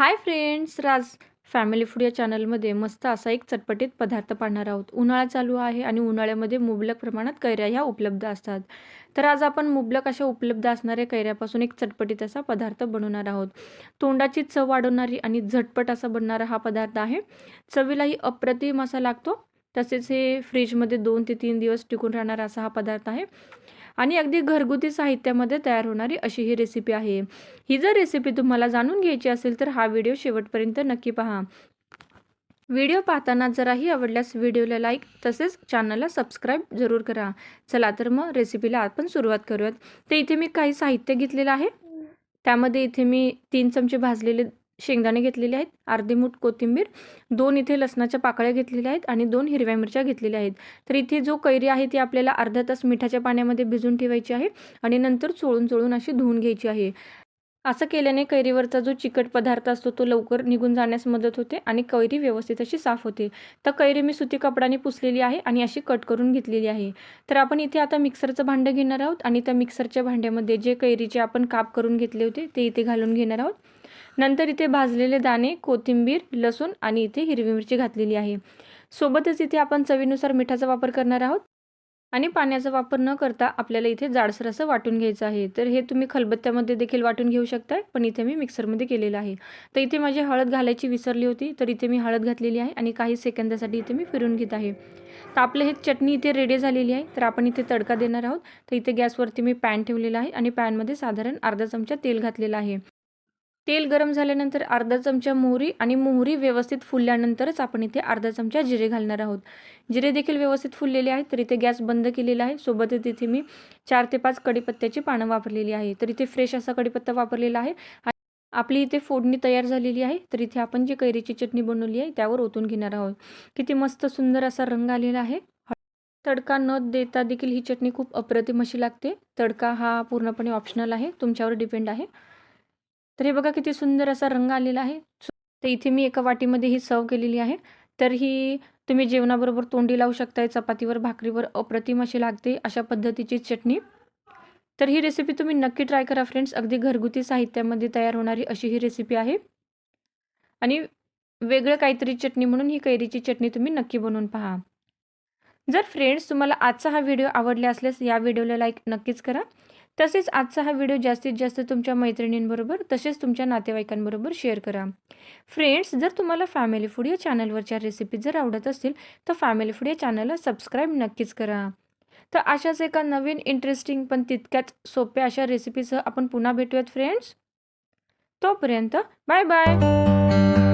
Hi friends Raj family food या चॅनलमध्ये मस्त असा एक चटपटीत पदार्थ पाहणार आहोत. उन्हाळा चालू आहे आणि उन्हाळ्यामध्ये मुबलक प्रमाणात कैऱ्या ह्या उपलब्ध असतात. तर आज आपण मुबलक अशा उपलब्ध असणाऱ्या कैऱ्यापासून एक चटपटीत असा पदार्थ बनवणार आहोत. तोंडाची चव वाढवणारी आणि झटपट असा बनणारा हा पदार्थ आहे. चवीलाही अप्रतिम असा लागतो. तसेच हे फ्रीजमध्ये दोन ते तीन दिवस टिकून राहणारा असा हा पदार्थ आहे. आणि अगदी घरगुती साहित्यामध्ये तयार होणारी अशी ही रेसिपी आहे. ही जर रेसिपी तुम्हाला जाणून घ्यायची असेल तर हा व्हिडिओ शेवटपर्यंत नक्की पहा. व्हिडिओ पाहताना जराही आवडल्यास व्हिडिओला लाईक तसेच चॅनलला सबस्क्राईब जरूर करा. चला तर मग रेसिपीला आपण सुरुवात करूयात. तर इथे मी काही साहित्य घेतलेलं आहे. त्यामध्ये इथे मी तीन चमचे भाजलेले शेंगदाणे घेतलेले आहेत अर्धी मूठ कोथिंबीर दोन इथे लसणाच्या पाकळ्या घेतलेल्या आहेत आणि दोन हिरव्या मिरच्या घेतलेल्या आहेत. तर इथे जो कैरी आहे ती आपल्याला अर्धा तास मिठाच्या पाण्यामध्ये भिजून ठेवायची आहे आणि नंतर चोळून चोळून अशी धुवून घ्यायची आहे. असं केल्याने कैरीवरचा जो चिकट पदार्थ असतो तो लवकर निघून जाण्यास मदत होते आणि कैरी व्यवस्थित अशी साफ होते. तर कैरी मी सुती कपडाने पुसलेली आहे आणि अशी कट करून घेतलेली आहे. तर आपण इथे आता मिक्सरचं भांडं घेणार आहोत आणि त्या मिक्सरच्या भांड्यामध्ये जे कैरीचे आपण काप करून घेतले होते ते इथे घालून घेणार आहोत. नंतर इथे भाजलेले दाणे कोथिंबीर लसूण आणि इथे हिरवी मिरची घातलेली आहे. सोबतच इथे आपण चवीनुसार मिठाचा वापर करणार आहोत. आणि पाण्याचा वापर न करता आपल्याला इथे जाडसर असं वाटून घ्यायचं आहे. तर हे तुम्ही खलबत्त्यामध्ये देखील वाटून घेऊ शकताय पण इथे मी मिक्सरमध्ये केलेलं आहे. तर इथे माझी हळद घालायची विसरली होती तर इथे मी हळद घातलेली आहे आणि काही सेकंदासाठी इथे मी फिरून घेत आहे. तर आपलं हे चटणी इथे रेडी झालेली आहे तर आपण इथे तडका देणार आहोत. तर इथे गॅसवरती मी पॅन ठेवलेला आहे आणि पॅनमध्ये साधारण अर्धा चमचा तेल घातलेलं आहे. तेल गरम झाल्यानंतर अर्धा चमचा मोहरी आणि मोहरी व्यवस्थित फुलल्यानंतरच आपण इथे अर्धा चमचा जिरे घालणार आहोत. जिरे देखील व्यवस्थित फुललेले आहेत तर इथे गॅस बंद केलेला आहे. सोबतच इथे मी चार ते पाच कडीपत्त्याची पानं वापरलेली आहे. तर इथे फ्रेश असा कडीपत्ता वापरलेला आहे. आपली इथे फोडणी तयार झालेली आहे. तर इथे आपण जी कैरीची चटणी बनवली आहे त्यावर ओतून घेणार आहोत. किती मस्त सुंदर असा रंग आलेला आहे. तडका न देता देखील ही चटणी खूप अप्रतिम अशी लागते. तडका हा पूर्णपणे ऑप्शनल आहे. तुमच्यावर डिपेंड आहे. तर हे बघा किती सुंदर असा रंग आलेला आहे. तर इथे मी एका वाटीमध्ये ही सर्व केलेली आहे. तर ही तुम्ही जेवणाबरोबर तोंडी लावू शकताय चपातीवर भाकरीवर अप्रतिम अशी लागते अशा पद्धतीची चटणी. तर ही रेसिपी तुम्ही नक्की ट्राय करा फ्रेंड्स अगदी घरगुती साहित्यामध्ये तयार होणारी अशी ही रेसिपी आहे. आणि वेगळं काहीतरी चटणी म्हणून ही कैरीची चटणी तुम्ही नक्की बनवून पहा. जर फ्रेंड्स तुम्हाला आजचा हा व्हिडिओ आवडला असल्यास या व्हिडिओला लाईक नक्कीच करा. तसेच आजचा हा व्हिडिओ जास्तीत जास्त तुमच्या मैत्रिणींबरोबर तसेच तुमच्या नातेवाईकांबरोबर शेअर करा. फ्रेंड्स जर तुम्हाला फॅमिली फूड या चॅनलवरच्या रेसिपी जर आवडत असतील तर फॅमिली फूड या चॅनलला सबस्क्राईब नक्कीच करा. तर अशाच एका नवीन इंटरेस्टिंग पण तितक्याच सोप्या अशा रेसिपीसह आपण पुन्हा भेटूयात फ्रेंड्स तोपर्यंत बाय बाय